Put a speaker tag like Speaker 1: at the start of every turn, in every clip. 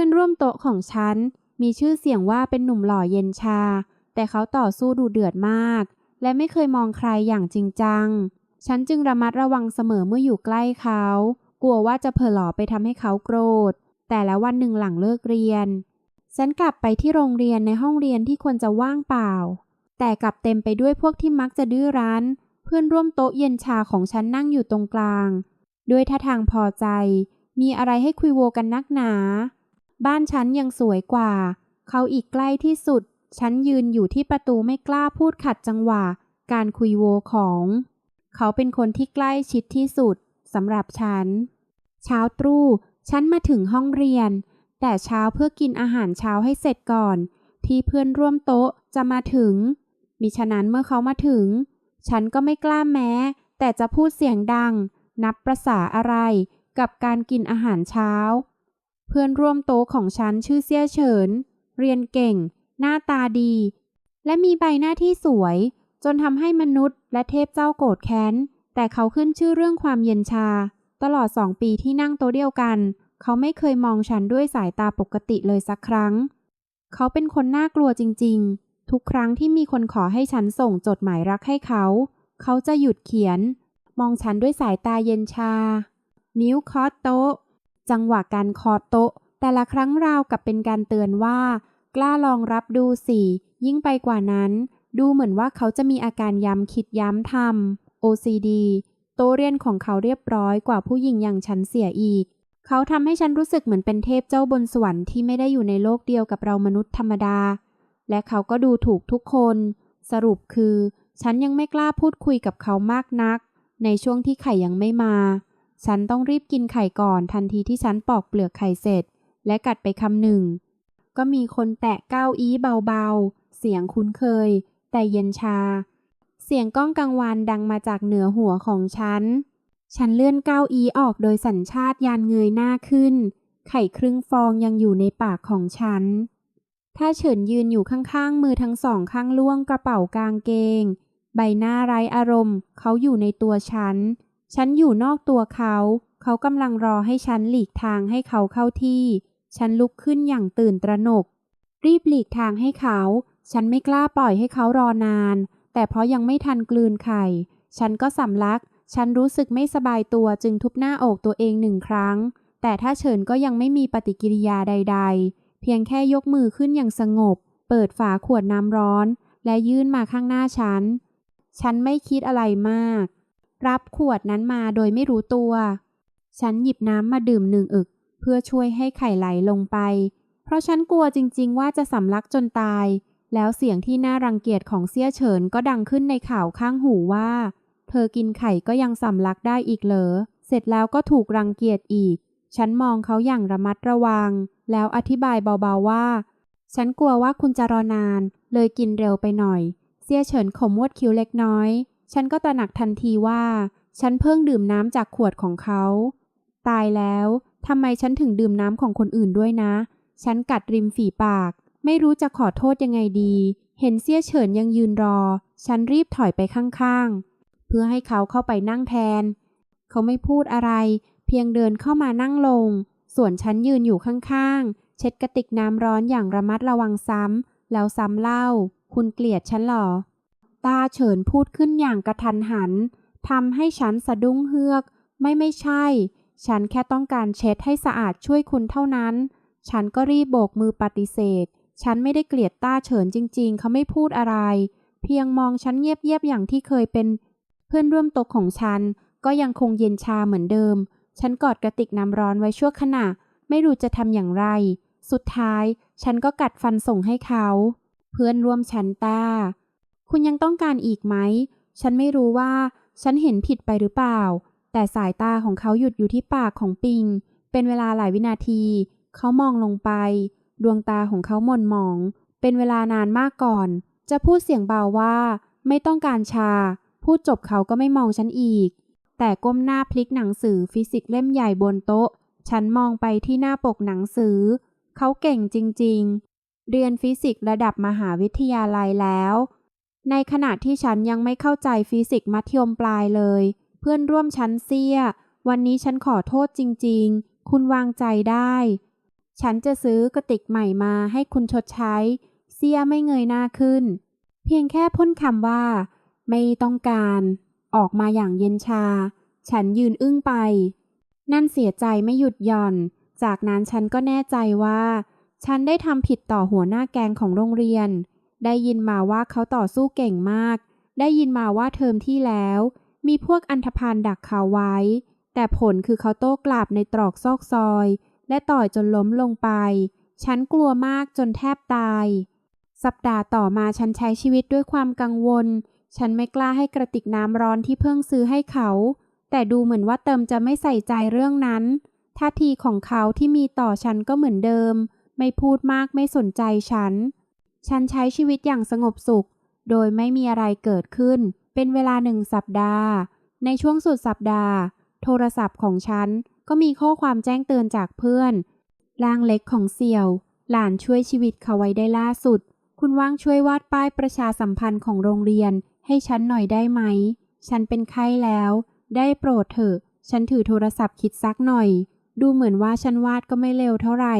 Speaker 1: พื่อนร่วมโต๊ะของฉัน มีชื่อเสียงว่าเป็นหนุ่มหล่อเย็นชา แต่เขาต่อสู้ดูเดือดมาก และไม่เคยมองใครอย่างจริงจัง ฉันจึงระมัดระวังเสมอเมื่ออยู่ใกล้เขา กลัวว่าจะเผลอหล่อไปทำให้เขาโกรธ แต่และวันหนึ่งหลังเลิกเรียน ฉันกลับไปที่โรงเรียนในห้องเรียนที่ควรจะว่างเปล่า แต่กลับเต็มไปด้วยพวกที่มักจะดื้อรั้น เพื่อนร่วมโต๊ะเย็นชาของฉันนั่งอยู่ตรงกลาง ด้วยท่าทางพอใจ มีอะไรให้คุยโวกันนักหนา บ้านฉันยังสวยกว่า เขาอีกใกล้ที่สุด ฉันยืนอยู่ที่ประตูไม่กล้าพูดขัดจังหวะ การคุยโวของ เขาเป็นคนที่ใกล้ชิดที่สุดสำหรับฉัน เช้าตรู่ฉันมาถึงห้องเรียน แต่เช้าเพื่อกินอาหารเช้าให้เสร็จก่อน ที่เพื่อนร่วมโต๊ะจะมาถึง มิฉะนั้นเมื่อเขามาถึง ฉันก็ไม่กล้าแม้ แต่จะพูดเสียงดัง นับประษาอะไรกับการกินอาหารเช้า เพื่อนร่วมโต๊ะของฉันชื่อเซี่ยเฉิน เรียนเก่ง หน้าตาดี และมีใบหน้าที่สวย จนทำให้มนุษย์และเทพเจ้าโกรธแค้น แต่เขาขึ้นชื่อเรื่องความเย็นชา ตลอดสองปีที่นั่งโต๊ะเดียวกัน เขาไม่เคยมองฉันด้วยสายตาปกติเลยสักครั้ง เขาเป็นคนน่ากลัวจริง ๆ ทุกครั้งที่มีคนขอให้ฉันส่งจดหมายรักให้เขา เขาจะหยุดเขียน มองฉันด้วยสายตาเย็นชา นิ้วเคาะโต๊ะ จังหวะการเคาะโต๊ะ แต่ละครั้งราวกับเป็นการเตือนว่า กล้าลองรับดูสิ ยิ่งไปกว่านั้น ดูเหมือนว่าเขาจะมีอาการย้ำคิดย้ำทำ OCD โตะเรียนของเขาเรียบร้อยกว่าผู้หญิงอย่างฉันเสียอีก เขาทำให้ฉันรู้สึกเหมือนเป็นเทพเจ้าบนสวรรค์ที่ไม่ได้อยู่ในโลกเดียวกับเรามนุษย์ธรรมดา และเขาก็ดูถูกทุกคน สรุปคือ ฉันยังไม่กล้าพูดคุยกับเขามากนัก ในช่วงที่ไข่ยังไม่มา ฉันต้องรีบกินไข่ก่อนทันทีที่ฉันปอกเปลือกไข่เสร็จ และกัดไปคำหนึ่ง ก็มีคนแตะเก้าอี้เบาๆ เสียงคุ้นเคย แต่เย็นชา เสียงก้องกังวานดังมาจากเหนือหัวของฉัน ฉันเลื่อนเก้าอี้ออกโดยสัญชาตญาณเงยหน้าขึ้น ไข่ครึ่งฟองยังอยู่ในปากของฉัน ถ้าเฉินยืนอยู่ข้างๆ มือทั้งสองข้างล่วงกระเป๋ากางเกง ใบหน้าไร้อารมณ์ เขาอยู่ในตัวฉัน ฉันอยู่นอกตัวเขา เขากำลังรอให้ฉันหลีกทางให้เขาเข้าที่ ฉันลุกขึ้นอย่างตื่นตระหนก รีบหลีกทางให้เขา ฉันไม่กล้าปล่อยให้เขารอนาน แต่เพราะยังไม่ทันกลืนไข่ ฉันก็สำลัก ฉันรู้สึกไม่สบายตัวจึงทุบหน้าอกตัวเองหนึ่งครั้ง แต่ถ้าเฉินก็ยังไม่มีปฏิกิริยาใด ๆ เพียงแค่ยกมือขึ้นอย่างสงบ เปิดฝาขวดน้ำร้อน และยื่นมาข้างหน้าฉัน ฉันไม่คิดอะไรมาก รับขวดนั้นมาโดยไม่รู้ตัว ฉันหยิบน้ำมาดื่มหนึ่งอึก เพื่อช่วยให้ไข่ไหลลงไป เพราะฉันกลัวจริงๆ ว่าจะสำลักจนตาย แล้วเสียงที่น่ารังเกียจของเซี่ยเฉินก็ดังขึ้นในข่าวข้างหูว่า เธอกินไข่ก็ยังสำลักได้อีกเหรอ เสร็จแล้วก็ถูกรังเกียจอีก ฉันมองเขาอย่างระมัดระวัง แล้วอธิบายเบาๆว่า ฉันกลัวว่าคุณจะรอนาน เลยกินเร็วไปหน่อยเซี่ยเฉินขมวดคิ้วเล็กน้อย ฉันก็ตระหนักทันทีว่า ฉันเพิ่งดื่มน้ำจากขวดของเขา ตายแล้วทำไมฉันถึงดื่มน้ำของคนอื่นด้วยนะ ฉันกัดริมฝีปาก ไม่รู้จะขอโทษยังไงดี เห็นเซี่ยเฉินยังยืนรอ ฉันรีบถอยไปข้างๆ เพื่อให้เขาเข้าไปนั่งแทน เขาไม่พูดอะไร เพียงเดินเข้ามานั่งลง ส่วนฉันยืนอยู่ข้างๆ เช็ดกระติกน้ำร้อนอย่างระมัดระวังซ้ำแล้วซ้ำเล่า คุณเกลียดฉันหรอ ตาเฉินพูดขึ้นอย่างกระทันหันทำให้ฉันสะดุ้งเฮือก ไม่ไม่ใช่ ฉันแค่ต้องการเช็ดให้สะอาดช่วยคุณเท่านั้น ฉันก็รีบโบกมือปฏิเสธ ฉันไม่ได้เกลียดต้าเฉินจริง ๆ เขาไม่พูดอะไร เพียงมองฉันเงียบๆอย่างที่เคยเป็น เพื่อนร่วมโต๊ะของฉัน ก็ยังคงเย็นชาเหมือนเดิม ฉันกอดกระติกน้ำร้อนไว้ชั่วขณะ ไม่รู้จะทำอย่างไร สุดท้าย ฉันก็กัดฟันส่งให้เขา เพื่อนร่วมชั้นต้า คุณยังต้องการอีกไหม ฉันไม่รู้ว่า ฉันเห็นผิดไปหรือเปล่า แต่สายตาของเขาหยุดอยู่ที่ปากของปิง เป็นเวลาหลายวินาที เขามองลงไป ดวงตาของเขาหม่นหมอง เป็นเวลานานมากก่อน จะพูดเสียงเบาว่า ไม่ต้องการชา พูดจบเขาก็ไม่มองฉันอีก แต่ก้มหน้าพลิกหนังสือฟิสิกส์เล่มใหญ่บนโต๊ะ ฉันมองไปที่หน้าปกหนังสือ เขาเก่งจริง ๆ เรียนฟิสิกส์ระดับมหาวิทยาลัยแล้ว ในขณะที่ฉันยังไม่เข้าใจฟิสิกส์มัธยมปลายเลย เพื่อนร่วมชั้นเสียวันนี้ฉันขอโทษจริง ๆ คุณวางใจได้ ฉันจะซื้อกระติกใหม่มาให้คุณชดใช้ เสียไม่เงยหน้าขึ้น เพียงแค่พ่นคำว่า ไม่ต้องการ ออกมาอย่างเย็นชา ฉันยืนอึ้งไป นั่นเสียใจไม่หยุดหย่อน จากนั้นฉันก็แน่ใจว่า ฉันได้ทำผิดต่อหัวหน้าแกงของโรงเรียน ได้ยินมาว่าเขาต่อสู้เก่งมาก ได้ยินมาว่าเทอมที่แล้ว มีพวกอันธพาลดักเขาไว้ แต่ผลคือเขาโต้กลับในตรอกซอกซอย และต่อยจนล้มลงไป ฉันกลัวมากจนแทบตาย สัปดาห์ต่อมาฉันใช้ชีวิตด้วยความกังวล ฉันไม่กล้าให้กระติกน้ำร้อนที่เพิ่งซื้อให้เขา แต่ดูเหมือนว่าเติมจะไม่ใส่ใจเรื่องนั้น ท่าทีของเขาที่มีต่อฉันก็เหมือนเดิม ไม่พูดมากไม่สนใจฉัน ฉันใช้ชีวิตอย่างสงบสุข โดยไม่มีอะไรเกิดขึ้น เป็นเวลาหนึ่งสัปดาห์ ในช่วงสุดสัปดาห์ โทรศัพท์ของฉันก็มีข้อความแจ้งเตือนจากเพื่อนร่างเล็กของเสี่ยว หลานช่วยชีวิตเขาไว้ได้ล่าสุด คุณว่างช่วยวาดป้ายประชาสัมพันธ์ของโรงเรียน ให้ฉันหน่อยได้ไหม ฉันเป็นไข้แล้ว ได้โปรดเถอะ ฉันถือโทรศัพท์คิดซักหน่อย ดูเหมือนว่าฉันวาดก็ไม่เร็วเท่าไหร่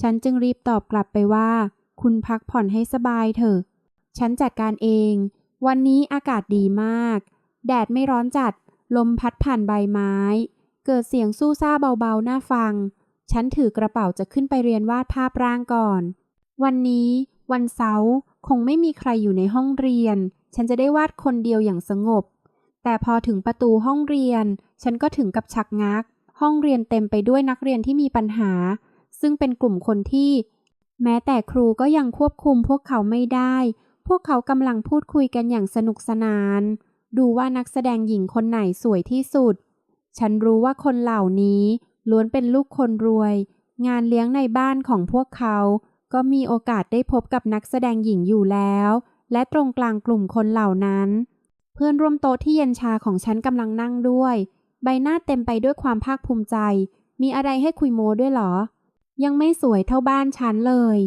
Speaker 1: ฉันจึงรีบตอบกลับไปว่า คุณพักผ่อนให้สบายเถอะ ฉันจัดการเอง วันนี้อากาศดีมาก แดดไม่ร้อนจัด ลมพัดผ่านใบไม้ เกิดเสียงสู้ซ่าเบาๆ น่าฟัง ฉันถือกระเป๋าจะขึ้นไปเรียนวาดภาพร่างก่อน วันนี้ วันเสาร์คงไม่มีใครอยู่ในห้องเรียน ฉันจะได้วาดคนเดียวอย่างสงบ แต่พอถึงประตูห้องเรียน ฉันก็ถึงกับชักงัก ห้องเรียนเต็มไปด้วยนักเรียนที่มีปัญหา ซึ่งเป็นกลุ่มคนที่ แม้แต่ครูก็ยังควบคุมพวกเขาไม่ได้ พวกเขากำลังพูดคุยกันอย่างสนุกสนาน ดูว่านักแสดงหญิงคนไหนสวยที่สุด ฉันรู้ว่าคนเหล่านี้ล้วนเป็นลูกคนรวย งานเลี้ยงในบ้านของพวกเขา ก็มีโอกาสได้พบกับนักแสดงหญิงอยู่แล้ว และตรงกลางกลุ่มคนเหล่านั้น เพื่อนร่วมโต๊ะที่เย็นชาของฉันกำลังนั่งด้วย ใบหน้าเต็มไปด้วยความภาคภูมิใจ มีอะไรให้คุยโมด้วยเหรอ ยังไม่สวยเท่าบ้านฉันเลย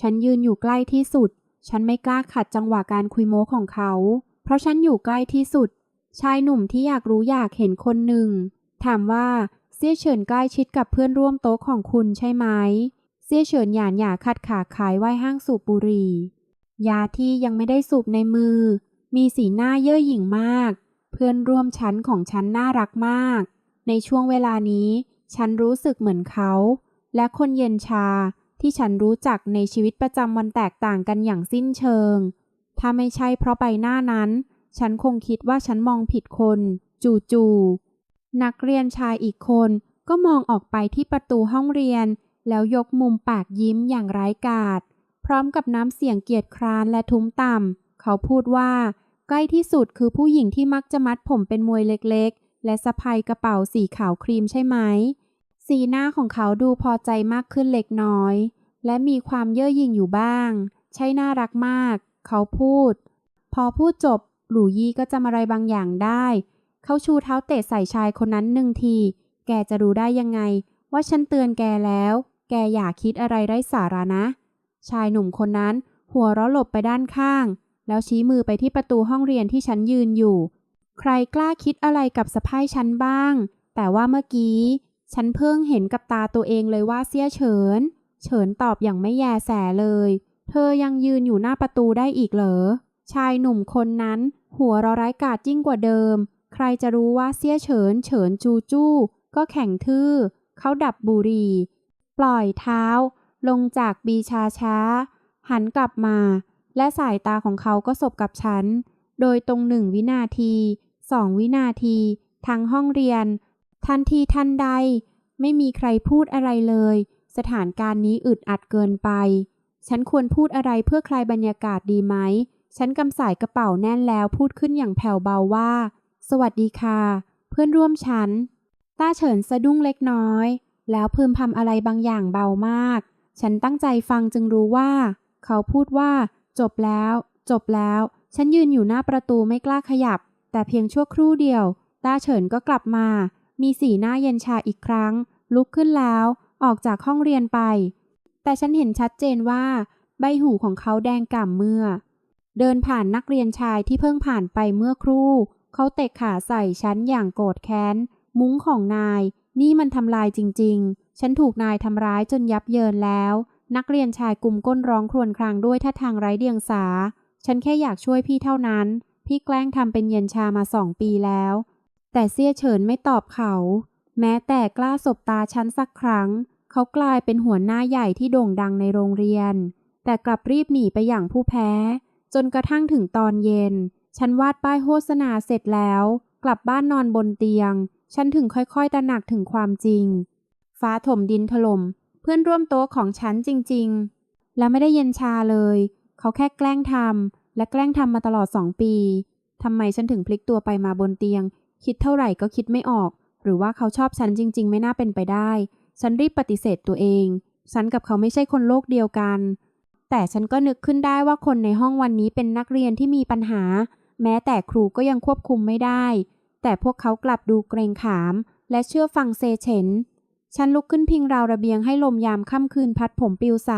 Speaker 1: ฉันยืนอยู่ใกล้ที่สุด ฉันไม่กล้าขัดจังหวะการคุยโม้ของเขา เพราะฉันอยู่ใกล้ที่สุด ชายหนุ่มที่อยากรู้อยากเห็นคนหนึ่ง ถามว่าเซี่ยเฉินใกล้ชิดกับเพื่อนร่วมโต๊ะของคุณใช่ไหมเซี่ยเฉินหยานหยาขัดขาขายไหว้ห้างสูบบุหรี่ ยาที่ยังไม่ได้สูบในมือ มีสีหน้าเย่อหยิ่งมาก เพื่อนร่วมชั้นของฉันน่ารักมาก ในช่วงเวลานี้ ฉันรู้สึกเหมือนเขา และคนเย็นชาที่ฉันรู้จักในชีวิตประจำวันแตกต่างกันอย่างสิ้นเชิง ถ้าไม่ใช่เพราะใบหน้านั้น ฉันคงคิดว่าฉันมองผิดคน จู่ๆนักเรียนชายอีกคนก็มองออกไปที่ประตูห้องเรียน แล้วยกมุมปากยิ้มอย่างไร้กาดพร้อมกับน้ำเสียงเกียจคร้านและทุ้มต่ำ เขาพูดว่า ใกล้ที่สุดคือผู้หญิงที่มักจะมัดผมเป็นมวยเล็กๆ และสะพายกระเป๋าสีขาวครีมใช่ไหม สีหน้าของเขาดูพอใจมากขึ้นเล็กน้อย และมีความเย่อหยิ่งอยู่บ้าง ใช่น่ารักมาก เขาพูด พอพูดจบ หลู่ยี่ก็จำอะไรบางอย่างได้ เขาชูเท้าเตะใส่ชายคนนั้นหนึ่งที แกจะรู้ได้ยังไง ว่าฉันเตือนแกแล้ว แกอย่าคิดอะไรไร้สาระนะ ชายหนุ่มคนนั้นหัวเราะหลบไปด้านข้าง แล้วชี้มือไปที่ประตูห้องเรียนที่ฉันยืนอยู่ ใครกล้าคิดอะไรกับสะพ้ายฉันบ้าง แต่ว่าเมื่อกี้ ฉันเพิ่งเห็นกับตาตัวเองเลยว่าเสียเฉิน เฉินตอบอย่างไม่แยแสเลย เธอยังยืนอยู่หน้าประตูได้อีกเหรอ ชายหนุ่มคนนั้น หัวเราะร้ายกาจยิ่งกว่าเดิม ใครจะรู้ว่าเสียเฉิน เฉินจูจู้ ก็แข็งทื่อ เขาดับบุหรี่ปล่อยเท้า ลงจากบีชาช้า หันกลับมา และสายตาของเขาก็สบกับฉัน โดยตรงหนึ่งวินาทีสองวินาที ทั้งห้องเรียน ทันทีทันใด ไม่มีใครพูดอะไรเลย สถานการณ์นี้อึดอัดเกินไป ฉันควรพูดอะไรเพื่อคลายบรรยากาศดีไหม ฉันกำสายกระเป๋าแน่นแล้วพูดขึ้นอย่างแผ่วเบาว่า สวัสดีค่ะ เพื่อนร่วมชั้นต้าเฉินสะดุ้งเล็กน้อย แล้วพึมพำอะไรบางอย่างเบามาก ฉันตั้งใจฟังจึงรู้ว่า เขาพูดว่า จบแล้ว จบแล้ว ฉันยืนอยู่หน้าประตูไม่กล้าขยับ แต่เพียงชั่วครู่เดียว ต้าเฉินก็กลับมา มีสีหน้าเย็นชาอีกครั้ง ลุกขึ้นแล้ว ออกจากห้องเรียนไป แต่ฉันเห็นชัดเจนว่า ใบหูของเขาแดงก่ำเมื่อ เดินผ่านนักเรียนชายที่เพิ่งผ่านไปเมื่อครู่ เขาเตะขาใส่ฉันอย่างโกรธแค้น มุ้งของนาย นี่มันทำลายจริง ๆ ฉันถูกนายทำร้ายจนยับเยินแล้ว นักเรียนชายกลุ่มก้นร้องครวญครางด้วยท่าทางไร้เดียงสา ฉันแค่อยากช่วยพี่เท่านั้น พี่แกล้งทำเป็นเย็นชามาสองปีแล้ว แต่เสียเฉินไม่ตอบเขา แม้แต่กล้าสบตาฉันสักครั้ง เขากลายเป็นหัวหน้าใหญ่ที่โด่งดังในโรงเรียน แต่กลับรีบหนีไปอย่างผู้แพ้ จนกระทั่งถึงตอนเย็น ฉันวาดป้ายโฆษณาเสร็จแล้ว กลับบ้านนอนบนเตียง ฉันถึงค่อยๆตระหนักถึงความจริง ฟ้าถมดินถลม่มเพื่อนร่วมโต๊ะของฉันจริง ๆ และไม่ได้เย็นชาเลย เขาแค่แกล้งทำและแกล้งทำมาตลอดสองปีทำไมฉันถึงพลิกตัวไปมาบนเตียง คิดเท่าไหร่ก็คิดไม่ออก หรือว่าเขาชอบฉันจริง ๆ ไม่น่าเป็นไปได้ ฉันรีบปฏิเสธตัวเอง ฉันกับเขาไม่ใช่คนโลกเดียวกัน แต่ฉันก็นึกขึ้นได้ว่าคนในห้องวันนี้เป็นนักเรียนที่มีปัญหา แม้แต่ครูก็ยังควบคุมไม่ได้ แต่พวกเขากลับดูเกรงขาม และเชื่อฟังเซเฉน ฉันลุกขึ้นพิงราวระเบียงให้ลมยามค่ำคืนพัดผมปลิวใส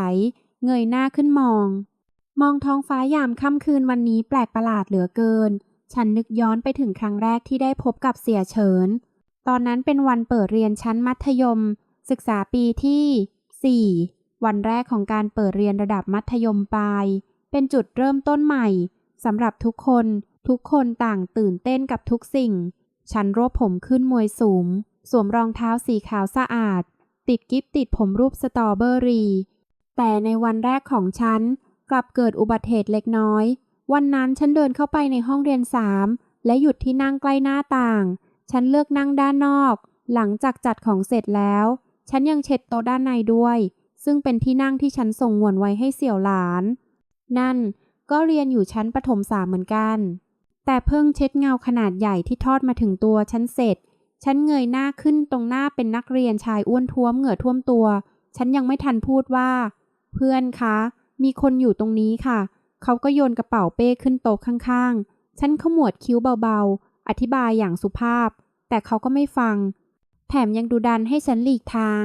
Speaker 1: เงยหน้าขึ้นมอง มองท้องฟ้ายามค่ำคืนวันนี้แปลกประหลาดเหลือเกิน ฉันนึกย้อนไปถึงครั้งแรกที่ได้พบกับเสียเฉิน ตอนนั้นเป็นวันเปิดเรียนชั้นมัธยม ศึกษาปีที่ 4 วันแรกของการเปิดเรียนระดับมัธยมปลาย เป็นจุดเริ่มต้นใหม่สำหรับทุกคน ทุกคนต่างตื่นเต้นกับทุกสิ่ง ฉันรวบผมขึ้นมวยสูง สวมรองเท้าสีขาวสะอาด ติดกิฟติดผมรูปสตรอเบอรี่ แต่ในวันแรกของฉันกลับเกิดอุบัติเหตุเล็กน้อย วันนั้นฉันเดินเข้าไปในห้องเรียนสามและหยุดที่นั่งใกล้หน้าต่าง ฉันเลือกนั่งด้านนอก หลังจากจัดของเสร็จแล้ว ฉันยังเช็ดโต๊ะด้านในด้วย ซึ่งเป็นที่นั่งที่ฉันส่งหวนไว้ให้เสี่ยวหลาน นั่นก็เรียนอยู่ชั้นประถมสามเหมือนกัน แต่เพิ่งเช็ดเงาขนาดใหญ่ที่ทอดมาถึงตัวฉันเสร็จ ฉันเงยหน้าขึ้นตรงหน้าเป็นนักเรียนชายอ้วนท้วมเหงื่อท่วมตัว ฉันยังไม่ทันพูดว่า เพื่อนคะ มีคนอยู่ตรงนี้ค่ะ เขาก็โยนกระเป๋าเป้ขึ้นโต๊ะข้างๆ ฉันขมวดคิ้วเบาๆ อธิบายอย่างสุภาพ แต่เขาก็ไม่ฟัง แถมยังดูดันให้ฉันหลีกทาง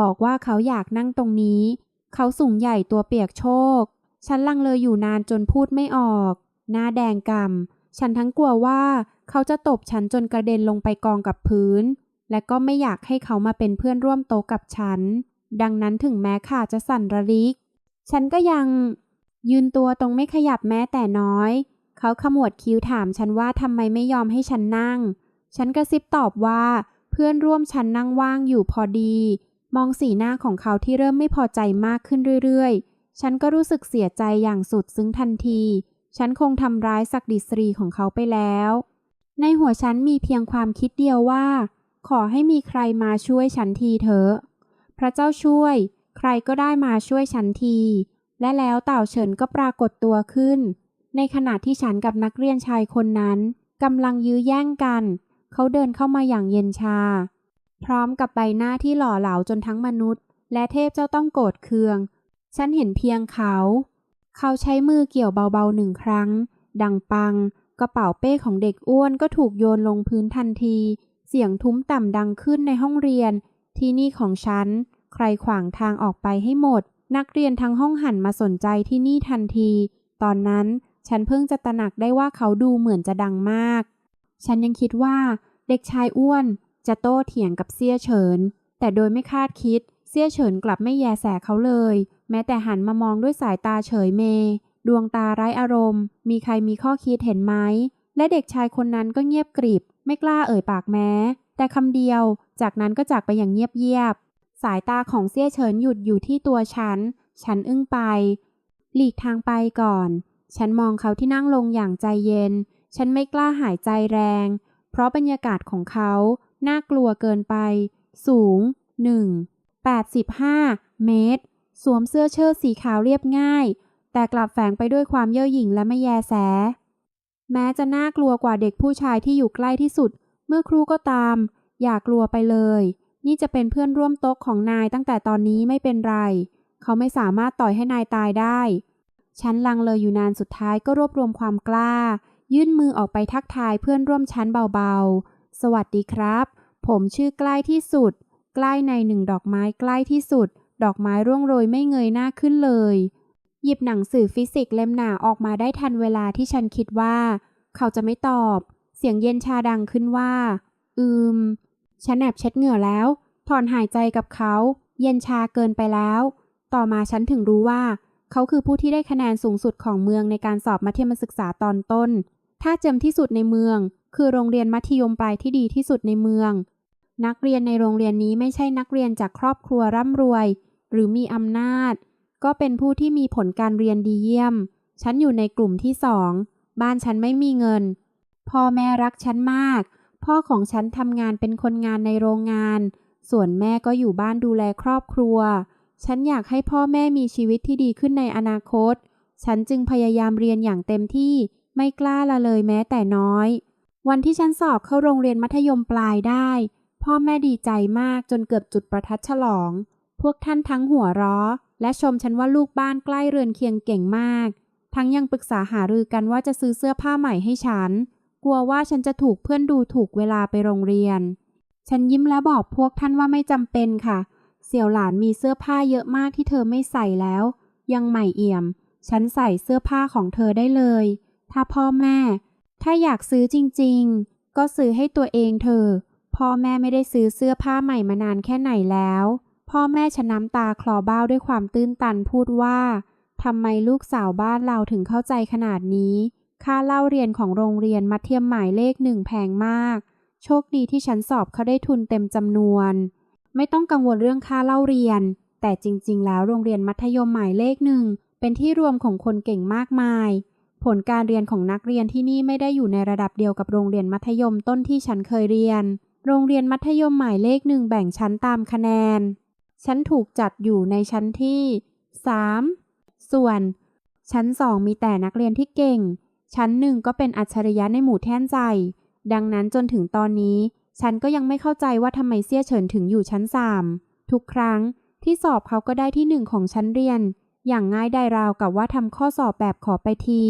Speaker 1: บอกว่าเขาอยากนั่งตรงนี้ เขาสูงใหญ่ตัวเปียกโชก ฉันลังเลอยู่นานจนพูดไม่ออก หน้าแดงกำ่ำฉันทั้งกลัวว่าเขาจะตบฉันจนกระเด็นลงไปกองกับพื้น และก็ไม่อยากให้เขามาเป็นเพื่อนร่วมโต๊ะกับฉัน ดังนั้นถึงแม้ขาจะสั่นระริก ฉันก็ยัง ยืนตัวตรงไม่ขยับแม้แต่น้อย เขาขมวดคิ้วถามฉันว่าทำไมไม่ยอมให้ฉันนั่ง ฉันกระซิบตอบว่า เพื่อนร่วมฉันนั่งว่างอยู่พอดี มองสีหน้าของเขาที่เริ่มไม่พอใจมากขึ้นเรื่อยๆ ฉันก็รู้สึกเสียใจอย่างสุดซึ้งทันที ฉันคงทำร้ายศักดิสรีของเขาไปแล้ว ในหัวฉันมีเพียงความคิดเดียวว่า ขอให้มีใครมาช่วยฉันทีเถอะ พระเจ้าช่วย ใครก็ได้มาช่วยฉันที และแล้วเต่าเฉินก็ปรากฏตัวขึ้น ในขณะที่ฉันกับนักเรียนชายคนนั้นกำลังยื้อแย่งกัน เขาเดินเข้ามาอย่างเย็นชา พร้อมกับใบหน้าที่หล่อเหลาจนทั้งมนุษย์ และเทพเจ้าต้องโกรธเคือง ฉันเห็นเพียงเขา เขาใช้มือเกี่ยวเบาๆหนึ่งครั้ง ดังปัง กระเป๋าเป้ของเด็กอ้วนก็ถูกโยนลงพื้นทันที เสียงทุ้มต่ำดังขึ้นในห้องเรียน ที่นี่ของฉัน ใครขวางทางออกไปให้หมด นักเรียนทั้งห้องหันมาสนใจที่นี่ทันที ตอนนั้นฉันเพิ่งจะตระหนักได้ว่าเขาดูเหมือนจะดังมาก ฉันยังคิดว่า เด็กชายอ้วนจะโต้เถียงกับเซี่ยเฉิน แต่โดยไม่คาดคิดเซี่ยเฉินกลับไม่แยแสเขาเลย แม้แต่หันมามองด้วยสายตาเฉยเม ดวงตาไร้อารมณ์ มีใครมีข้อคิดเห็นไหม และเด็กชายคนนั้นก็เงียบกริบ ไม่กล้าเอ่ยปากแม้ แต่คำเดียว จากนั้นก็จากไปอย่างเงียบๆ สายตาของเซี่ยเฉินหยุดอยู่ที่ตัวฉัน ฉันอึ้งไป หลีกทางไปก่อน ฉันมองเขาที่นั่งลงอย่างใจเย็น ฉันไม่กล้าหายใจแรง เพราะบรรยากาศของเขา น่ากลัวเกินไป สูง 1 85 เมตร สวมเสื้อเชิ้ตสีขาวเรียบง่าย แต่กลับแฝงไปด้วยความเย่อหยิ่งและไม่แยแส แม้จะน่ากลัวกว่าเด็กผู้ชายที่อยู่ใกล้ที่สุด เมื่อครูก็ตาม อย่ากลัวไปเลย นี่จะเป็นเพื่อนร่วมโต๊ะของนายตั้งแต่ตอนนี้ไม่เป็นไร เขาไม่สามารถต่อยให้นายตายได้ ฉันลังเลอยู่นานสุดท้ายก็รวบรวมความกล้า ยื่นมือออกไปทักทายเพื่อนร่วมชั้นเบาๆ สวัสดีครับ ผมชื่อใกล้ที่สุด ใกล้ในหนึ่งดอกไม้ใกล้ที่สุด ดอกไม้ร่วงโรยไม่เงยหน้าขึ้นเลย หยิบหนังสือฟิสิกส์เล่มหนาออกมาได้ทันเวลาที่ฉันคิดว่า เขาจะไม่ตอบ เสียงเย็นชาดังขึ้นว่า อืม ฉันแอบเช็ดเหงื่อแล้ว ถอนหายใจกับเขา เย็นชาเกินไปแล้ว ต่อมาฉันถึงรู้ว่า เขาคือผู้ที่ได้คะแนนสูงสุดของเมืองในการสอบมัธยมศึกษาตอนต้น ถ้าเจมที่สุดในเมือง คือโรงเรียนมัธยมปลายที่ดีที่สุดในเมือง นักเรียนในโรงเรียนนี้ไม่ใช่นักเรียนจากครอบครัวร่ำรวย หรือมีอำนาจ ก็เป็นผู้ที่มีผลการเรียนดีเยี่ยม ฉันอยู่ในกลุ่มที่สอง บ้านฉันไม่มีเงิน พ่อแม่รักฉันมาก พ่อของฉันทำงานเป็นคนงานในโรงงาน ส่วนแม่ก็อยู่บ้านดูแลครอบครัว ฉันอยากให้พ่อแม่มีชีวิตที่ดีขึ้นในอนาคต ฉันจึงพยายามเรียนอย่างเต็มที่ ไม่กล้าละเลยแม้แต่น้อย วันที่ฉันสอบเข้าโรงเรียนมัธยมปลายได้ พ่อแม่ดีใจมากจนเกือบจุดประทัดฉลอง พวกท่านทั้งหัวเราะและชมฉันว่าลูกบ้านใกล้เรือนเคียงเก่งมาก ทั้งยังปรึกษาหารือกันว่าจะซื้อเสื้อผ้าใหม่ให้ฉัน กลัวว่าฉันจะถูกเพื่อนดูถูกเวลาไปโรงเรียน ฉันยิ้มและบอกพวกท่านว่าไม่จำเป็นค่ะ เสี่ยวหลานมีเสื้อผ้าเยอะมากที่เธอไม่ใส่แล้ว ยังใหม่เอี่ยม ฉันใส่เสื้อผ้าของเธอได้เลย ถ้าพ่อแม่ ถ้าอยากซื้อจริง ๆ ก็ซื้อให้ตัวเองเธอ พ่อแม่ไม่ได้ซื้อเสื้อผ้าใหม่มานานแค่ไหนแล้ว พ่อแม่ฉันน้ำตาคลอเบ้าด้วยความตื้นตันพูดว่าทำไมลูกสาวบ้านเราถึงเข้าใจขนาดนี้ ค่าเล่าเรียนของโรงเรียนมัธยมหมายเลขหนึ่งแพงมาก โชคดีที่ฉันสอบเขาได้ทุนเต็มจำนวน ไม่ต้องกังวลเรื่องค่าเล่าเรียน แต่จริง ๆ แล้วโรงเรียนมัธยมหมายเลขหนึ่งเป็นที่รวมของคนเก่งมากมาย ผลการเรียนของนักเรียนที่นี่ไม่ได้อยู่ในระดับเดียวกับโรงเรียนมัธยมต้นที่ฉันเคยเรียน โรงเรียนมัธยมหมายเลขหนึ่งแบ่งชั้นตามคะแนน ฉันถูกจัดอยู่ในชั้นที่ 3 ส่วน ชั้นสองมีแต่นักเรียนที่เก่ง ชั้นหนึ่งก็เป็นอัจฉริยะในหมู่แท่นใจ ดังนั้นจนถึงตอนนี้ ฉันก็ยังไม่เข้าใจว่าทำไมเซี่ยเฉินถึงอยู่ชั้นสามทุกครั้งที่สอบเขาก็ได้ที่หนึ่งของชั้นเรียน อย่างง่ายได้ราวกับว่าทำข้อสอบแบบขอไปที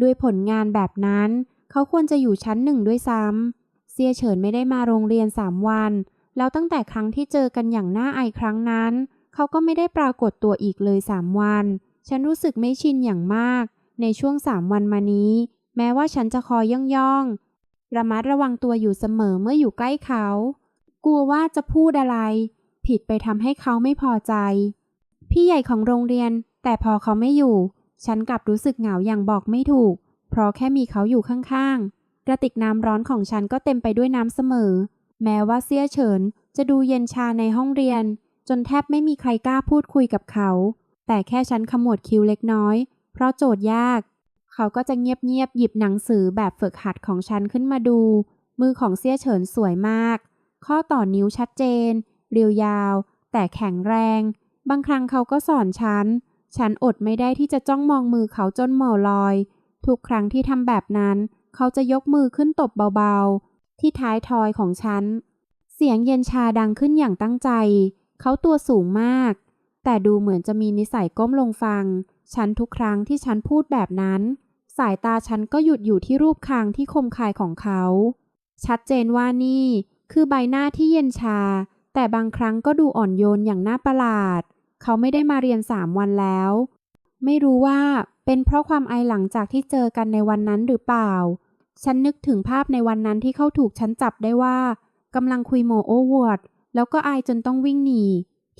Speaker 1: ด้วยผลงานแบบนั้น เขาควรจะอยู่ชั้นหนึ่งด้วยซ้ำเซี่ยเฉินไม่ได้มาโรงเรียนสามวัน แล้วตั้งแต่ครั้งที่เจอกันอย่างน่าอายครั้งนั้น เขาก็ไม่ได้ปรากฏตัวอีกเลยสามวัน ฉันรู้สึกไม่ชินอย่างมาก ในช่วงสามวันมานี้ แม้ว่าฉันจะคอยย่องๆระมัดระวังตัวอยู่เสมอเมื่ออยู่ใกล้เขา กลัวว่าจะพูดอะไร ผิดไปทำให้เขาไม่พอใจ พี่ใหญ่ของโรงเรียน แต่พอเขาไม่อยู่ ฉันกลับรู้สึกเหงาอย่างบอกไม่ถูก เพราะแค่มีเขาอยู่ข้างๆ กระติกน้ำร้อนของฉันก็เต็มไปด้วยน้ำเสมอ แม้ว่าเซี่ยเฉินจะดูเย็นชาในห้องเรียน จนแทบไม่มีใครกล้าพูดคุยกับเขา แต่แค่ฉันขมวดคิ้วเล็กน้อย เพราะโจทย์ยาก เขาก็จะเงียบๆหยิบหนังสือแบบฝึกหัดของฉันขึ้นมาดู มือของเซี่ยเฉินสวยมาก ข้อต่อนิ้วชัดเจน เรียวยาว แต่แข็งแรง บางครั้งเขาก็สอนฉัน ฉันอดไม่ได้ที่จะจ้องมองมือเขาจนเหม่อลอย ทุกครั้งที่ทำแบบนั้น เขาจะยกมือขึ้นตบเบาๆ ที่ท้ายทอยของฉัน เสียงเย็นชาดังขึ้นอย่างตั้งใจ เขาตัวสูงมาก แต่ดูเหมือนจะมีนิสัยก้มลงฟัง ฉันทุกครั้งที่ฉันพูดแบบนั้น สายตาฉันก็หยุดอยู่ที่รูปคางที่คมคายของเขา ชัดเจนว่านี่ คือใบหน้าที่เย็นชา แต่บางครั้งก็ดูอ่อนโยนอย่างน่าประหลาด เขาไม่ได้มาเรียนสามวันแล้ว ไม่รู้ว่าเป็นเพราะความอายหลังจากที่เจอกันในวันนั้นหรือเปล่า ฉันนึกถึงภาพในวันนั้นที่เขาถูกฉันจับได้ว่ากำลังคุยโมโอวอร์ดแล้วก็อายจนต้องวิ่งหนี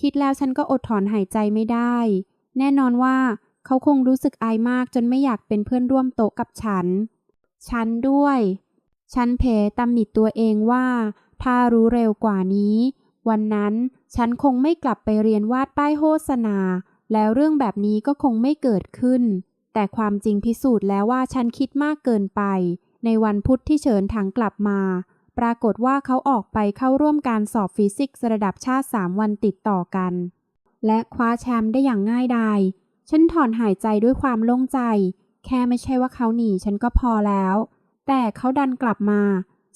Speaker 1: คิดแล้วฉันก็อดถอนหายใจไม่ได้ แน่นอนว่าเขาคงรู้สึกอายมากจนไม่อยากเป็นเพื่อนร่วมโต๊ะกับฉัน ฉันด้วย ฉันเพตำหนิตัวเองว่า ถ้ารู้เร็วกว่านี้ วันนั้นฉันคงไม่กลับไปเรียนวาดป้ายโฆษณา แล้วเรื่องแบบนี้ก็คงไม่เกิดขึ้น แต่ความจริงพิสูจน์แล้วว่าฉันคิดมากเกินไป ในวันพุธที่เฉินถังกลับมา ปรากฏว่าเขาออกไปเข้าร่วมการสอบฟิสิกส์ระดับชาติสามวันติดต่อกัน และคว้าแชมป์ได้อย่างง่ายดาย ฉันถอนหายใจด้วยความโล่งใจ แค่ไม่ใช่ว่าเขาหนีฉันก็พอแล้ว แต่เขาดันกลับมา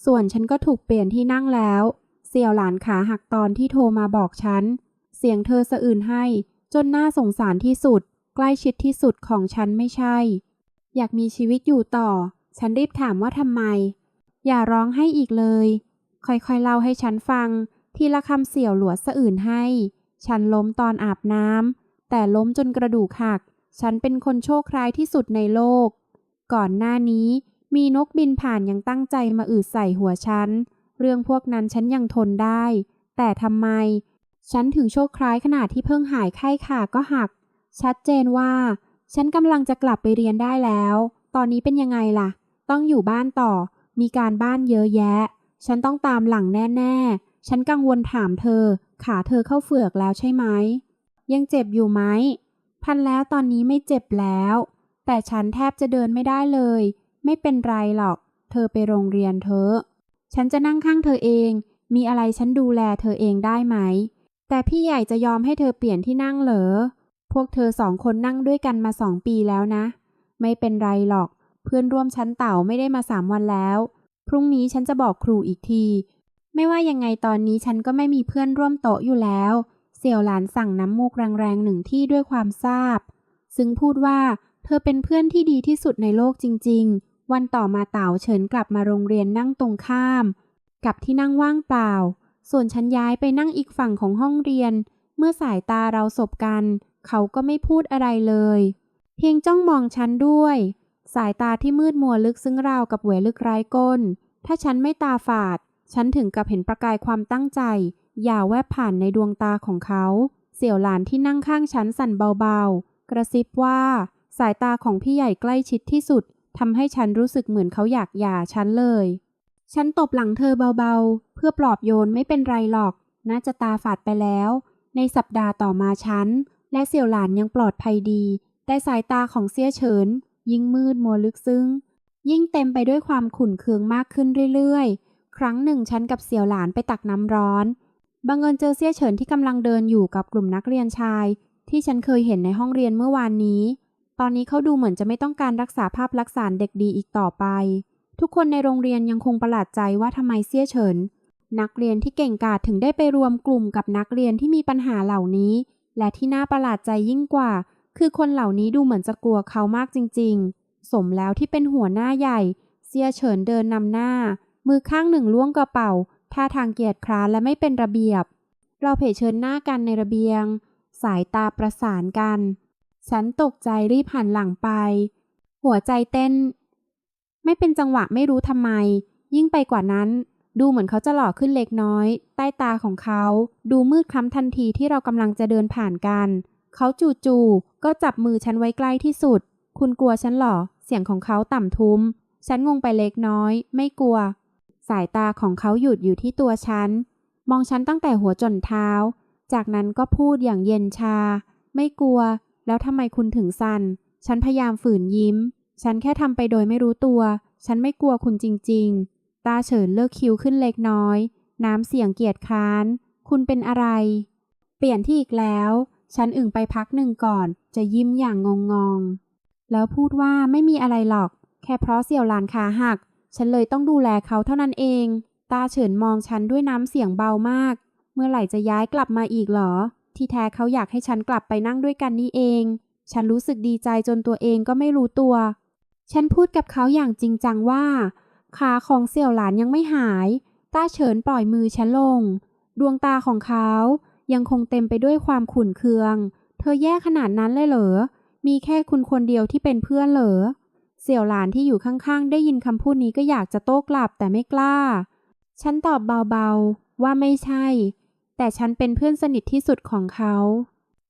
Speaker 1: ส่วนฉันก็ถูกเปลี่ยนที่นั่งแล้ว เสี่ยวหลานขาหักตอนที่โทรมาบอกฉัน เสียงเธอสะอื่นให้ จนน่าสงสารที่สุด ใกล้ชิดที่สุดของฉันไม่ใช่ อยากมีชีวิตอยู่ต่อ ฉันรีบถามว่าทำไม อย่าร้องให้อีกเลย ค่อยๆเล่าให้ฉันฟัง ทีละคำเสี่ยวหลวดสะอื่นให้ ฉันล้มตอนอาบน้ำ แต่ล้มจนกระดูกหัก ฉันเป็นคนโชคร้ายที่สุดในโลก ก่อนหน้านี้มีนกบินผ่านยังตั้งใจมาอืดใส่หัวฉัน เรื่องพวกนั้นฉันยังทนได้ แต่ทำไม ฉันถึงโชคร้ายขนาดที่เพิ่งหายไข้ขาก็หัก ชัดเจนว่า ฉันกำลังจะกลับไปเรียนได้แล้ว ตอนนี้เป็นยังไงล่ะ ต้องอยู่บ้านต่อ มีการบ้านเยอะแยะ ฉันต้องตามหลังแน่ ๆ ฉันกังวลถามเธอ ขาเธอเข้าเฝือกแล้วใช่ไหม ยังเจ็บอยู่ไหม พันแล้วตอนนี้ไม่เจ็บแล้ว แต่ฉันแทบจะเดินไม่ได้เลย ไม่เป็นไรหรอก เธอไปโรงเรียนเถอะ ฉันจะนั่งข้างเธอเอง มีอะไรฉันดูแลเธอเองได้ไหม แต่พี่ใหญ่จะยอมให้เธอเปลี่ยนที่นั่งเหรอ พวกเธอสองคนนั่งด้วยกันมาสองปีแล้วนะ ไม่เป็นไรหรอก เพื่อนร่วมชั้นเต่าไม่ได้มาสามวันแล้ว พรุ่งนี้ฉันจะบอกครูอีกที ไม่ว่ายังไงตอนนี้ฉันก็ไม่มีเพื่อนร่วมโต๊ะอยู่แล้ว เสี่ยวหลานสั่งน้ำมูกแรงๆหนึ่งที่ด้วยความทราบ ซึ่งพูดว่าเธอเป็นเพื่อนที่ดีที่สุดในโลกจริง ๆ วันต่อมาเต่าเฉินกลับมาโรงเรียนนั่งตรงข้าม กับที่นั่งว่างเปล่า ส่วนฉันย้ายไปนั่งอีกฝั่งของห้องเรียน เมื่อสายตาเราสบกัน เขาก็ไม่พูดอะไรเลย เพียงจ้องมองฉันด้วย สายตาที่มืดมัวลึกซึ้งราวกับแหวลึกไร้ก้น ถ้าฉันไม่ตาฝาด ฉันถึงกับเห็นประกายความตั้งใจ อย่าแวบผ่านในดวงตาของเขา เสี่ยวหลานที่นั่งข้างฉันสั่นเบาๆ กระซิบว่า สายตาของพี่ใหญ่ใกล้ชิดที่สุดทำให้ฉันรู้สึกเหมือนเขาอยากหย่าฉันเลย ฉันตบหลังเธอเบาๆ เพื่อปลอบโยนไม่เป็นไรหรอก น่าจะตาฝาดไปแล้ว ในสัปดาห์ต่อมาฉัน และเสี่ยวหลานยังปลอดภัยดี แต่สายตาของเสี่ยเฉิน ยิ่งมืดมัวลึกซึ้ง ยิ่งเต็มไปด้วยความขุ่นเคืองมากขึ้นเรื่อยๆ ครั้งหนึ่งฉันกับเสี่ยวหลานไปตักน้ำร้อน บังเอิญเจอเสี่ยเฉินที่กำลังเดินอยู่กับกลุ่มนักเรียนชาย ที่ฉันเคยเห็นในห้องเรียนเมื่อวานนี้ ตอนนี้เขาดูเหมือนจะไม่ต้องการรักษาภาพลักษณ์เด็กดีอีกต่อไป ทุกคนในโรงเรียนยังคงประหลาดใจว่าทำไมเสี่ยเฉินนักเรียนที่เก่งกาจถึงได้ไปรวมกลุ่มกับนักเรียนที่มีปัญหาเหล่านี้ และที่น่าประหลาดใจยิ่งกว่า คือคนเหล่านี้ดูเหมือนจะกลัวเขามากจริงๆ สมแล้วที่เป็นหัวหน้าใหญ่ เสียเฉินเดินนำหน้า มือข้างหนึ่งล้วงกระเป๋า ท่าทางเกียจคร้านและไม่เป็นระเบียบ เราเผชิญหน้ากันในระเบียง สายตาประสานกัน ฉันตกใจรีบหันหลังไป หัวใจเต้น ไม่เป็นจังหวะไม่รู้ทำไม ยิ่งไปกว่านั้น ดูเหมือนเขาจะหล่อขึ้นเล็กน้อย ใต้ตาของเขา ดูมืดคล้ำทันทีที่เรากำลังจะเดินผ่านกัน เขาจู่ๆก็จับมือฉันไว้ใกล้ที่สุด คุณกลัวฉันหรอ เสียงของเขาต่ำทุ้ม ฉันงงไปเล็กน้อย ไม่กลัว สายตาของเขาหยุดอยู่ที่ตัวฉัน มองฉันตั้งแต่หัวจนเท้า จากนั้นก็พูดอย่างเย็นชา ไม่กลัว แล้วทำไมคุณถึงสั่น ฉันพยายามฝืนยิ้ม ฉันแค่ทำไปโดยไม่รู้ตัว ฉันไม่กลัวคุณจริง ๆ ตาเฉินเลิกคิ้วขึ้นเล็กน้อย น้ำเสียงเกียจค้าน คุณเป็นอะไร เปลี่ยนที่อีกแล้ว ฉันอึ่งไปพักหนึ่งก่อน จะยิ้มอย่างงงงๆแล้วพูดว่าไม่มีอะไรหรอก แค่เพราะเสี่ยวหลานขาหัก ฉันเลยต้องดูแลเขาเท่านั้นเอง ตาเฉินมองฉันด้วยน้ำเสียงเบามาก เมื่อไหร่จะย้ายกลับมาอีกหรอ ที่แท้เขาอยากให้ฉันกลับไปนั่งด้วยกันนี่เอง ฉันรู้สึกดีใจจนตัวเองก็ไม่รู้ตัว ฉันพูดกับเขาอย่างจริงจังว่า ขาของเสี่ยวหลานยังไม่หาย ตาเฉินปล่อยมือฉันลง ดวงตาของเขา ยังคงเต็มไปด้วยความขุ่นเคือง เธอแย่ขนาดนั้นเลยเหรอ มีแค่คุณคนเดียวที่เป็นเพื่อนเหรอ เสี่ยวหลานที่อยู่ข้างๆ ได้ยินคำพูดนี้ก็อยากจะโต้กลับแต่ไม่กล้า ฉันตอบเบาๆ ว่าไม่ใช่ แต่ฉันเป็นเพื่อนสนิทที่สุดของเขา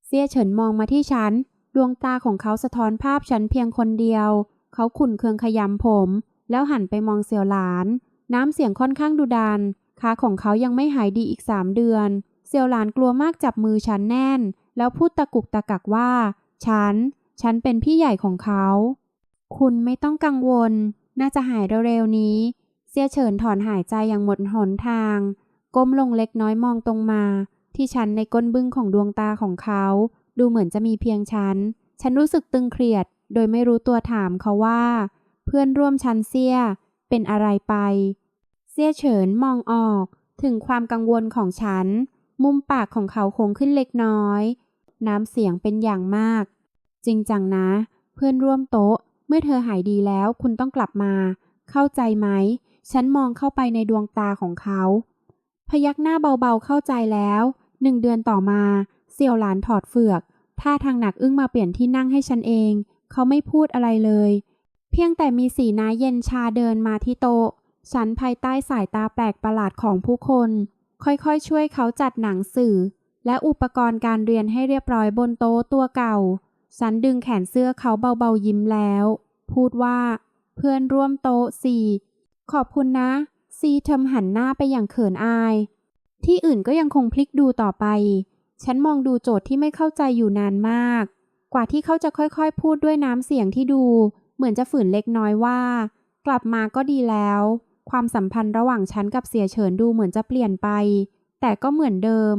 Speaker 1: เสี่ยเฉินมองมาที่ฉัน ดวงตาของเขาสะท้อนภาพฉันเพียงคนเดียว เขาขุ่นเคืองขยำผม แล้วหันไปมองเสี่ยวหลาน น้ำเสียงค่อนข้างดุดันขาของเขายังไม่หายดีอีกสามเดือน เสี่ยวหลานกลัวมากจับมือฉันแน่น แล้วพูดตะกุกตะกักว่า ฉัน ฉันเป็นพี่ใหญ่ของเขา คุณไม่ต้องกังวล น่าจะหายเร็วๆนี้เสียเฉินถอนหายใจอย่างหมดหนทาง ก้มลงเล็กน้อยมองตรงมา ที่ฉันในก้นบึ้งของดวงตาของเขา ดูเหมือนจะมีเพียงฉัน ฉันรู้สึกตึงเครียด โดยไม่รู้ตัวถามเขาว่า เพื่อนร่วมชั้นเสีย เป็นอะไรไปเสียเฉินมองออก ถึงความกังวลของฉัน มุมปากของเขาโค้งขึ้นเล็กน้อย น้ำเสียงเป็นอย่างมาก จริงจังนะ เพื่อนร่วมโต๊ะ เมื่อเธอหายดีแล้วคุณต้องกลับมา เข้าใจไหม ฉันมองเข้าไปในดวงตาของเขา พยักหน้าเบาๆเข้าใจแล้ว หนึ่งเดือนต่อมา เสี่ยวหลานถอดเฟือก ท่าทางหนักอึ้งมาเปลี่ยนที่นั่งให้ฉันเอง เขาไม่พูดอะไรเลย เพียงแต่มีสีหน้าเย็นชาเดินมาที่โต๊ะ ฉันภายใต้สายตาแปลกประหลาดของผู้คน ค่อยๆ ช่วยเขาจัดหนังสือ และอุปกรณ์การเรียนให้เรียบร้อยบนโต๊ะตัวเก่า ฉันดึงแขนเสื้อเขาเบาๆยิ้มแล้ว พูดว่า เพื่อนร่วมโต๊ะสี่ขอบคุณนะ ซีเทมหันหน้าไปอย่างเขินอาย ที่อื่นก็ยังคงพลิกดูต่อไป ฉันมองดูโจทย์ที่ไม่เข้าใจอยู่นานมาก กว่าที่เขาจะค่อยๆ พูดด้วยน้ำเสียงที่ดู เหมือนจะฝืนเล็กน้อยว่า กลับมาก็ดีแล้ว ความสัมพันธ์ระหว่างฉันกับเสียเฉินดูเหมือนจะเปลี่ยนไป แต่ก็เหมือนเดิม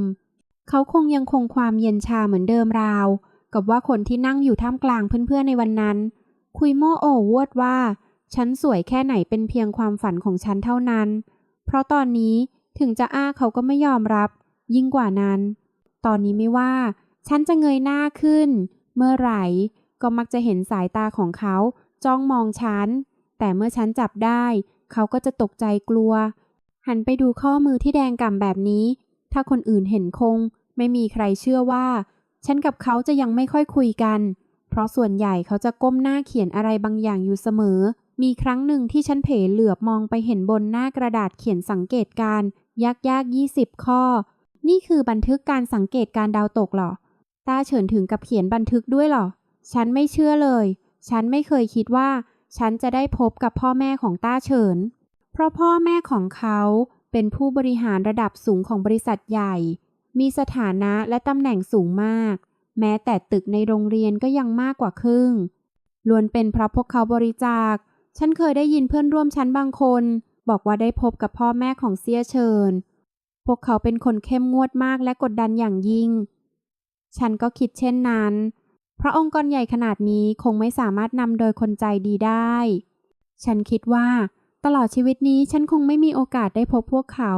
Speaker 1: เขาคงยังคงความเย็นชาเหมือนเดิมราว กับว่าคนที่นั่งอยู่ท่ามกลางเพื่อนๆในวันนั้น คุยโม่โอ้วดว่า ฉันสวยแค่ไหนเป็นเพียงความฝันของฉันเท่านั้น เพราะตอนนี้ถึงจะอ้าเขาก็ไม่ยอมรับ ยิ่งกว่านั้น ตอนนี้ไม่ว่า ฉันจะเงยหน้าขึ้น เมื่อไหร่ก็มักจะเห็นสายตาของเขาจ้องมองฉัน แต่เมื่อฉันจับได้ เขาก็จะตกใจกลัว หันไปดูข้อมือที่แดงก่ำแบบนี้ ถ้าคนอื่นเห็นคง ไม่มีใครเชื่อว่า ฉันกับเขาจะยังไม่ค่อยคุยกัน เพราะส่วนใหญ่เขาจะก้มหน้าเขียนอะไรบางอย่างอยู่เสมอ มีครั้งหนึ่งที่ฉันเผลอเหลือบมองไปเห็นบนหน้ากระดาษเขียนสังเกตการยากยากยี่สิบข้อ นี่คือบันทึกการสังเกตการดาวตกหรอตาเฉินถึงกับเขียนบันทึกด้วยหรอ ฉันไม่เชื่อเลย ฉันไม่เคยคิดว่า ฉันจะได้พบกับพ่อแม่ของต้าเฉิน เพราะพ่อแม่ของเขาเป็นผู้บริหารระดับสูงของบริษัทใหญ่ มีสถานะและตำแหน่งสูงมาก แม้แต่ตึกในโรงเรียนก็ยังมากกว่าครึ่ง ล้วนเป็นเพราะพวกเขาบริจาค ฉันเคยได้ยินเพื่อนร่วมชั้นบางคน บอกว่าได้พบกับพ่อแม่ของเซียเฉิน พวกเขาเป็นคนเข้มงวดมากและกดดันอย่างยิ่ง ฉันก็คิดเช่นนั้น เพราะองค์กรใหญ่ขนาดนี้คงไม่สามารถนำโดยคนใจดีได้ ฉันคิดว่า ตลอดชีวิตนี้ฉันคงไม่มีโอกาสได้พบพวกเขา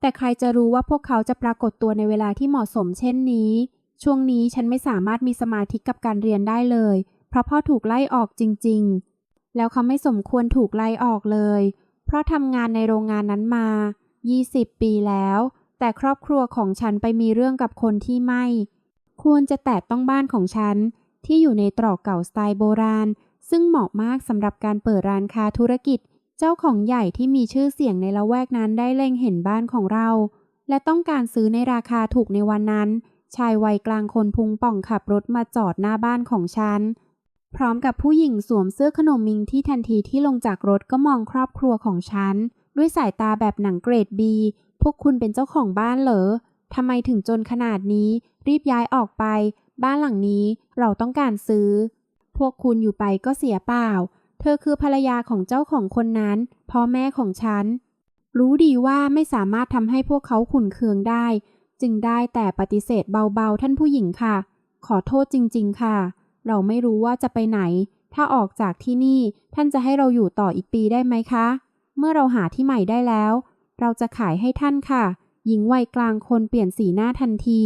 Speaker 1: แต่ใครจะรู้ว่าพวกเขาจะปรากฏตัวในเวลาที่เหมาะสมเช่นนี้ ช่วงนี้ฉันไม่สามารถมีสมาธิกับการเรียนได้เลย เพราะพ่อถูกไล่ออกจริง ๆ แล้วเขาไม่สมควรถูกไล่ออกเลย เพราะทำงานในโรงงานนั้นมา 20 ปีแล้ว แต่ครอบครัวของฉันไปมีเรื่องกับคนที่ไม่ ควรจะแตะต้องบ้านของฉัน ที่อยู่ในตรอกเก่าสไตล์โบราณ ซึ่งเหมาะมากสำหรับการเปิดร้านค้าธุรกิจ เจ้าของใหญ่ที่มีชื่อเสียงในละแวกนั้นได้เล็งเห็นบ้านของเรา และต้องการซื้อในราคาถูกในวันนั้น ชายวัยกลางคนพุงป่องขับรถมาจอดหน้าบ้านของฉัน พร้อมกับผู้หญิงสวมเสื้อขนมมิงที่ทันทีที่ลงจากรถก็มองครอบครัวของฉัน ด้วยสายตาแบบหนังเกรดบีพวกคุณเป็นเจ้าของบ้านเหรอ ทำไมถึงจนขนาดนี้ รีบย้ายออกไป บ้านหลังนี้เราต้องการซื้อ พวกคุณอยู่ไปก็เสียเปล่า เธอคือภรรยาของเจ้าของคนนั้นพ่อแม่ของฉัน รู้ดีว่าไม่สามารถทำให้พวกเขาขุนเคืองได้ จึงได้แต่ปฏิเสธเบาๆท่านผู้หญิงค่ะ ขอโทษจริง ๆ ค่ะ เราไม่รู้ว่าจะไปไหน ถ้าออกจากที่นี่ท่านจะให้เราอยู่ต่ออีกปีได้ไหมคะ เมื่อเราหาที่ใหม่ได้แล้ว เราจะขายให้ท่านค่ะ หญิงวัยกลางคนเปลี่ยนสีหน้าทันที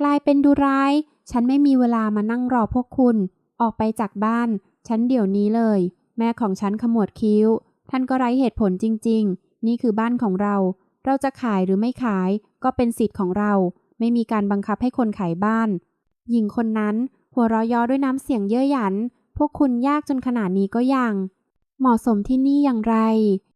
Speaker 1: กลายเป็นดูร้าย ฉันไม่มีเวลามานั่งรอพวกคุณ ออกไปจากบ้าน ฉันเดี๋ยวนี้เลย แม่ของฉันขมวดคิ้ว ท่านก็ไร้เหตุผลจริง ๆ นี่คือบ้านของเรา เราจะขายหรือไม่ขาย ก็เป็นสิทธิ์ของเรา ไม่มีการบังคับให้คนขายบ้าน หญิงคนนั้น หัวเราะย่อด้วยน้ำเสียงเย่อหยัน พวกคุณยากจนขนาดนี้ก็ยัง เหมาะสมที่นี่อย่างไร